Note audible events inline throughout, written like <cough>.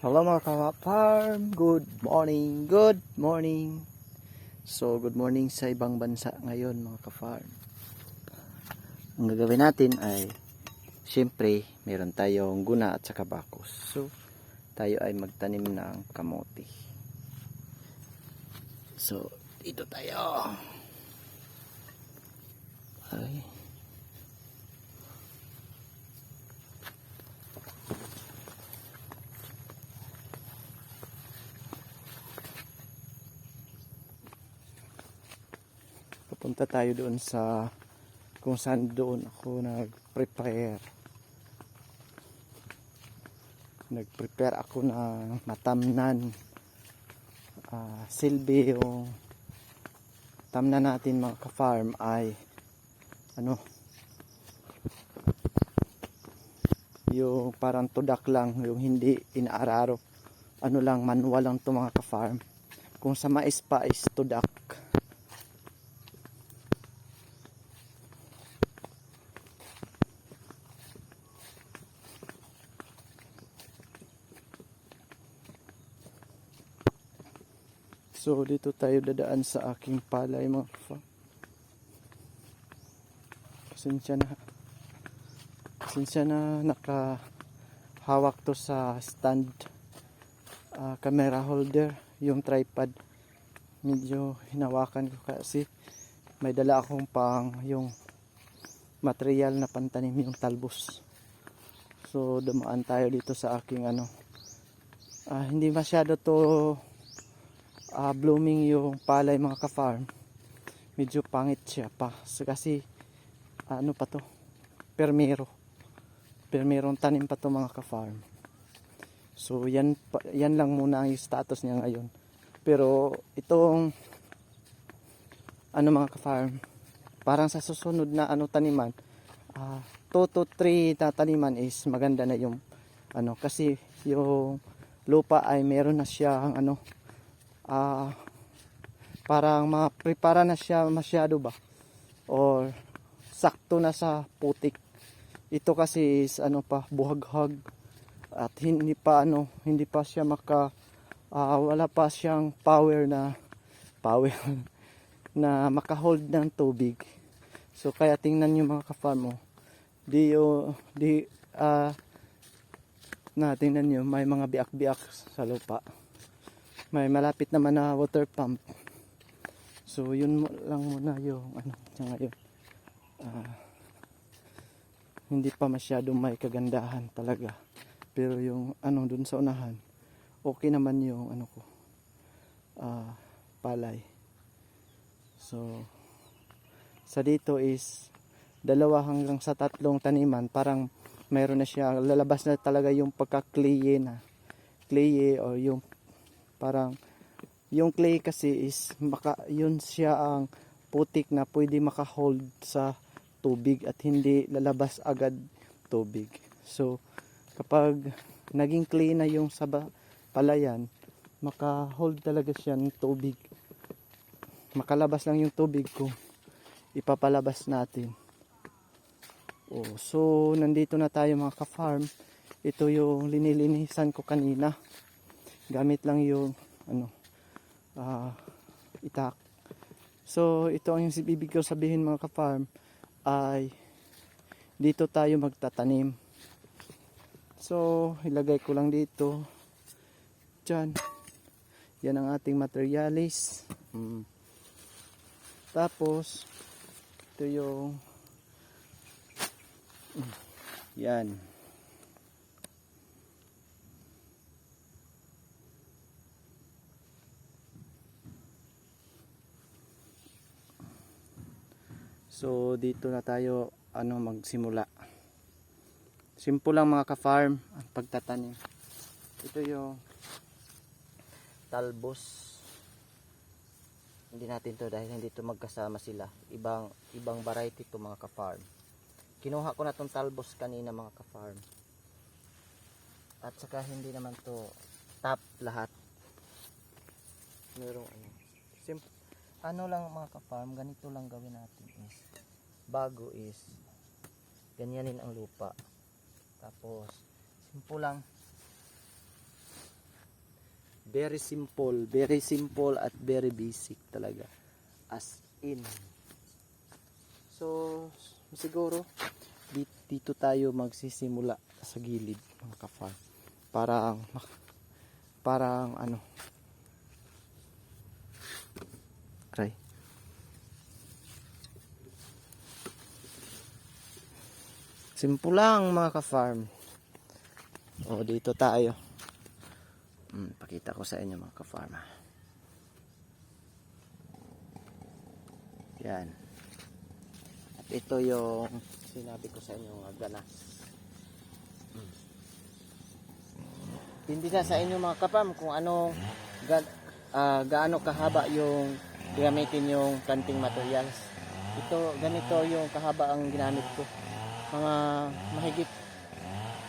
Hello mga ka-farm, good morning, good morning. So good morning sa ibang bansa ngayon mga ka-farm. Ang gagawin natin ay syempre meron tayong guna at saka bakos. So tayo ay magtanim ng kamote. So dito tayo. Ay. Papunta tayo doon sa kung saan doon ako nag-prepare. Nag-prepare ako ng matamnan. Ah, silbi yung tamnan natin mga ka-farm ay ano yung parang tudak lang yung hindi inaararo ano lang manual lang to mga ka-farm kung sa mais pa is tudak So dito tayo dadaan sa aking palay mga kafa. Pasensya na. Pasensya na nakahawak to sa stand ah, camera holder, yung tripod. Medyo hinawakan ko kasi may dala akong pang yung material na pantanim yung talbos. So dumaan tayo dito sa aking ano. ah, hindi masyado to ah, blooming yung palay mga ka-farm. Medyo pangit siya pa. So, kasi ano pa to? Permero. Permerong tanim pa to mga ka-farm. So yan, yan lang muna ang status niya ngayon. Pero itong ano mga ka-farm parang sa susunod na ano taniman ah 2 to 3 na taniman is maganda na yung ano kasi yung lupa ay meron na siyang ano ah parang ma-prepara na siya masyado ba? Or sakto na sa putik. Ito kasi is ano pa buhaghag. At hindi pa ano hindi pa siya maka ah, wala pa siyang power na power <laughs> na makahold ng tubig. So kaya tingnan niyo mga ka-farm mo. Di oh, di ah na tingnan niyo may mga biak-biak sa lupa may malapit naman na water pump. So yun lang muna yung ano sa ngayon. Ah, hindi pa masyadong may kagandahan talaga. Pero yung ano dun sa unahan, okay naman yung ano ko. Ah, palay. So sa dito is dalawa hanggang sa tatlong taniman parang mayroon na siya lalabas na talaga yung pagka-clay na clay or yung parang yung clay kasi is maka, yun siya ang putik na pwede maka-hold sa tubig at hindi lalabas agad tubig. So kapag naging clay na yung sa palayan, maka-hold talaga siya ng tubig. Makalabas lang yung tubig kung ipapalabas natin. Oh, so nandito na tayo mga ka-farm. Ito yung linilinisan ko kanina gamit lang yung ano ah itak. So ito ang yung ibig ko sabihin mga ka-farm ay dito tayo magtatanim. So ilagay ko lang dito. Dyan yan ang ating materialis. Mm. tapos ito yung Mm. yan So dito na tayo ano magsimula. Simple lang mga ka-farm ang pagtatanim. Ito yung talbos. Hindi natin to dahil hindi to magkasama sila. Ibang ibang variety to mga ka-farm. Kinuha ko na tong talbos kanina mga ka-farm. At saka hindi naman to top lahat. Merong ano. Simple ano lang mga ka-farm, ganito lang gawin natin is bago is ganyanin ang lupa. Tapos simple lang Very simple, very simple at very basic talaga. As in. So, siguro di- dito tayo magsisimula sa gilid mga ka-farm. Parang <laughs> parang ano Try. Simple lang mga ka-farm. O dito tayo. Hmm, pakita ko sa inyo mga ka-farm. Yan. At ito yung sinabi ko sa inyo mga ganas. Hmm. Hindi na sa inyo mga kapam kung anong ga, ah, gaano kahaba yung gamitin yung planting materials. Ito, ganito yung kahaba ang ginamit ko. Mga mahigit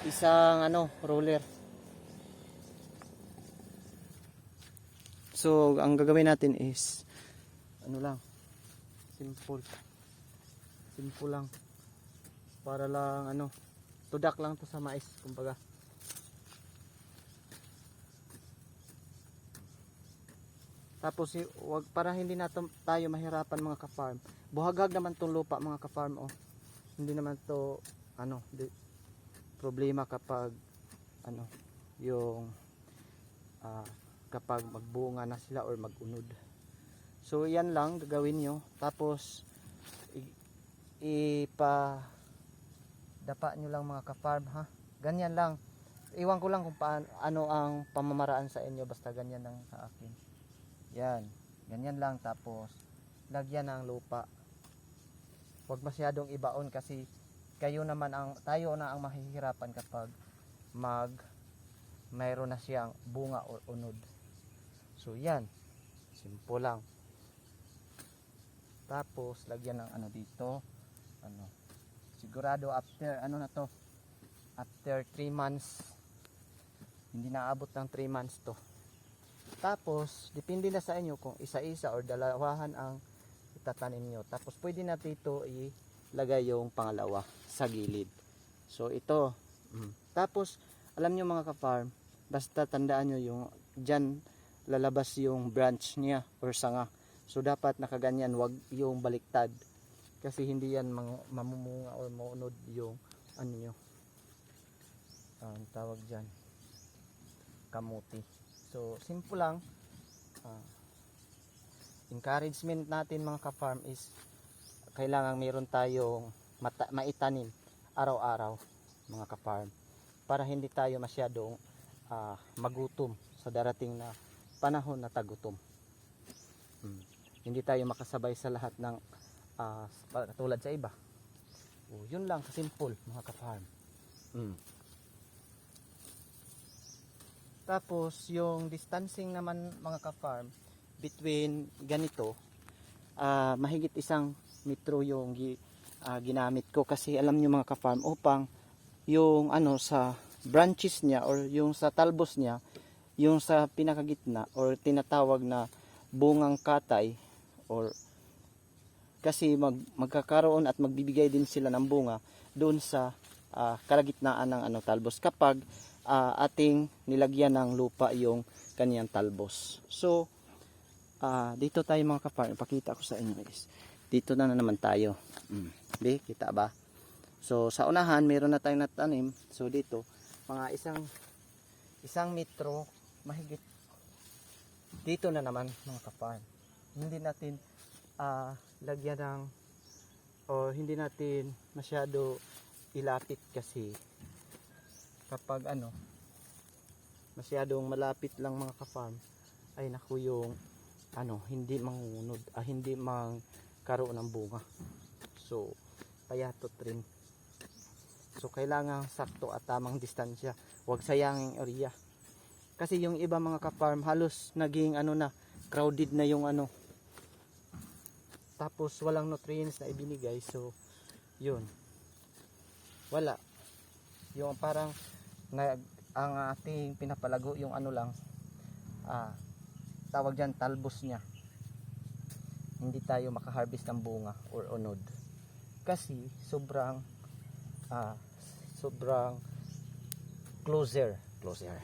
isang ano, roller. So, ang gagawin natin is ano lang, simple. Simple lang. Para lang ano, tudak lang to sa mais, kumbaga. Tapos wag para hindi na tayo mahirapan mga ka-farm. Buhagag naman tong lupa mga ka-farm oh. Hindi naman to ano, di, problema kapag ano, yung ah, kapag magbunga na sila or magunod. So yan lang gagawin nyo. Tapos ipa dapa nyo lang mga ka-farm ha. Ganyan lang. Iwan ko lang kung paano ano ang pamamaraan sa inyo basta ganyan lang sa akin. Yan. Ganyan lang tapos lagyan ng lupa. Huwag masyadong ibaon kasi kayo naman ang tayo na ang mahihirapan kapag mag mayroon na siyang bunga o unod. So yan. Simple lang. Tapos lagyan ng ano dito. Ano. Sigurado after ano na to. After 3 months hindi naabot ng 3 months to. Tapos, depende na sa inyo kung isa-isa or dalawahan ang itatanim nyo. Tapos, pwede natin ito ilagay yung pangalawa sa gilid. So, ito. Mm. Tapos, alam nyo mga ka-farm, basta tandaan nyo yung dyan lalabas yung branch niya or sanga. So, dapat nakaganyan, wag yung baliktad. Kasi hindi yan mamumunga or maunod yung ano nyo. Ang tawag dyan. Kamuti. So, simple lang. Ah, encouragement natin mga ka-farm is kailangan meron tayong mata- maitanim araw-araw mga ka-farm para hindi tayo masyadong ah, magutom sa darating na panahon na tagutom. Hmm. Hindi tayo makasabay sa lahat ng pa- tulad sa iba. O, yun lang kasimple mga ka-farm. Hmm. Tapos yung distancing naman mga ka-farm between ganito ah, mahigit isang metro yung gi, ah, ginamit ko. Kasi alam niyo mga ka-farm upang yung ano sa branches niya or yung sa talbos niya yung sa pinakagitna or tinatawag na bungang katay or kasi mag, magkakaroon at magbibigay din sila ng bunga doon sa ah, kalagitnaan ng ano talbos. Kapag ah, ating nilagyan ng lupa yung kaniyang talbos. So, ah, dito tayo mga kapartner, pakita ko sa inyo guys. Dito na, na naman tayo. Mm. Di, kita ba? So, sa unahan, meron na tayong natanim. So, dito, mga isang isang metro, mahigit. Dito na naman mga kapartner. Hindi natin ah, lagyan ng o hindi natin masyado ilapit kasi kapag ano masyadong malapit lang mga ka-farm ay naku yung ano hindi mangunod ah, hindi magkaroon ng bunga. So payatot rin so kailangan sakto at tamang distansya. Huwag sayangin area. Kasi yung iba mga ka-farm halos naging ano na crowded na yung ano. Tapos walang nutrients na ibinigay. So yun. Wala. Yung parang na, ang ating pinapalago yung ano lang ah, tawag dyan talbos niya. Hindi tayo makaharvest ng bunga or unod. Kasi sobrang ah, sobrang closer. Closer.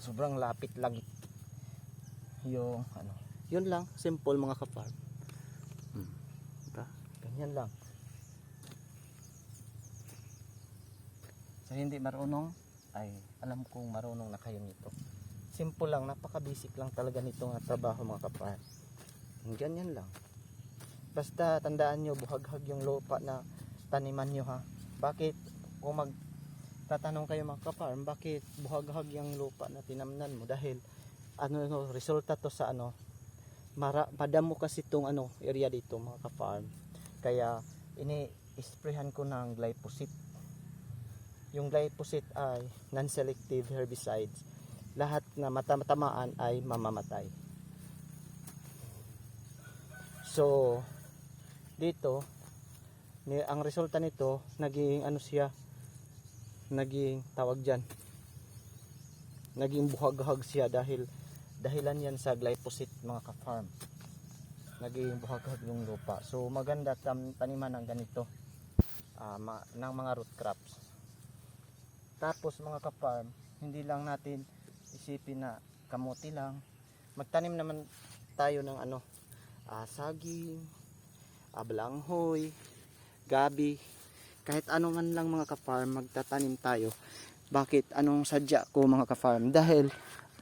Sobrang lapit lang yung ano yun lang simple mga kaparm hmm. ganyan lang sa hindi marunong ay alam kong marunong na kayo nito. Simple lang napaka basic lang talaga nito nga trabaho mga kaparm ganyan lang. Basta tandaan nyo buhaghag yung lupa na taniman nyo ha? Bakit kung mag tatanong kayo mga kaparm bakit buhaghag yung lupa na tinamnan mo? Dahil ano no resulta to sa ano mara, madamo kasi itong ano area dito mga ka-farm kaya ini isprayhan ko ng glyphosate yung glyphosate ay non-selective herbicides. Lahat na matatamaan ay mamamatay. So dito ni, ang resulta nito naging ano siya? Naging tawag dyan. Naging buhaghag siya dahil dahilan yan sa glyphosate mga ka-farm. Naging buhaghag yung lupa. So maganda tam, taniman ng ganito ah, ma, ng mga root crops tapos mga ka-farm hindi lang natin isipin na kamuti lang. Magtanim naman tayo ng ano ah, saging ah, balanghoy gabi. Kahit ano man lang mga ka-farm magtatanim tayo. Bakit? Anong sadya ko mga ka-farm dahil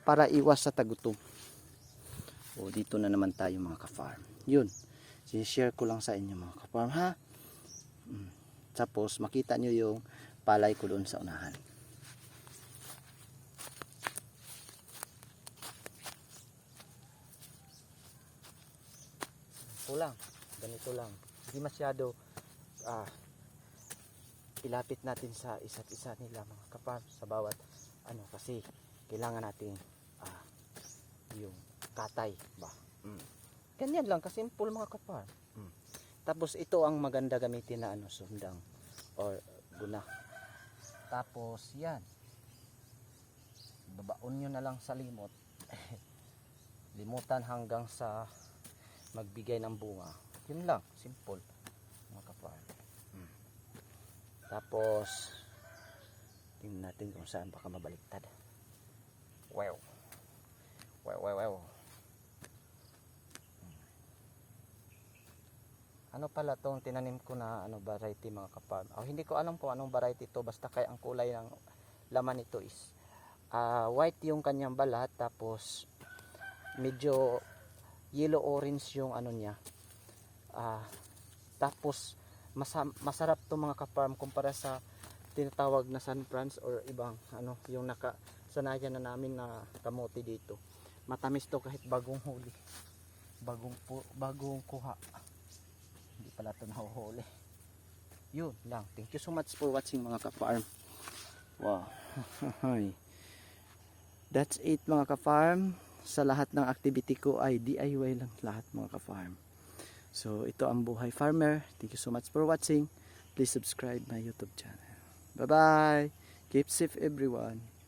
para iwas sa tagutom. O dito na naman tayo mga ka-farm yun. Share ko lang sa inyo mga ka-farm ha? Mm. tapos makita nyo yung palay ko doon sa unahan ito lang. Ganito lang. Hindi masyado ah, ilapit natin sa isa't isa nila mga kaparm sa bawat ano kasi kailangan natin ah, yung katay ba? Mm. ganyan lang kasimple mga kaparm mm. tapos ito ang maganda gamitin na ano sundang or guna. Tapos yan. Babaon nyo na lang sa limot. <laughs> Limutan hanggang sa magbigay ng bunga yun lang simple mga kaparm tapos, tingnan natin kung saan baka mabaliktad. Wow. Wow, wow, wow. Ano pala tong tinanim ko na ano variety mga kaparm? Oh, hindi ko alam kung anong variety to basta kaya ang kulay ng laman nito is ah, white yung kanyang balat tapos medyo yellow orange yung ano niya. Ah, tapos masa- masarap to mga ka-farm kumpara sa tinatawag na San Franz or ibang ano yung naka sanayan na namin na kamote dito. Matamis to kahit bagong huli. Bagong pu- bagong kuha. Hindi pala to nahuhuli. Yun lang. Thank you so much for watching mga ka-farm. Wow. <laughs> That's it mga ka-farm sa lahat ng activity ko ay DIY lang lahat mga ka-farm So, ito ang Buhay Farmer. Thank you so much for watching. Please subscribe my YouTube channel. Bye-bye. Keep safe everyone.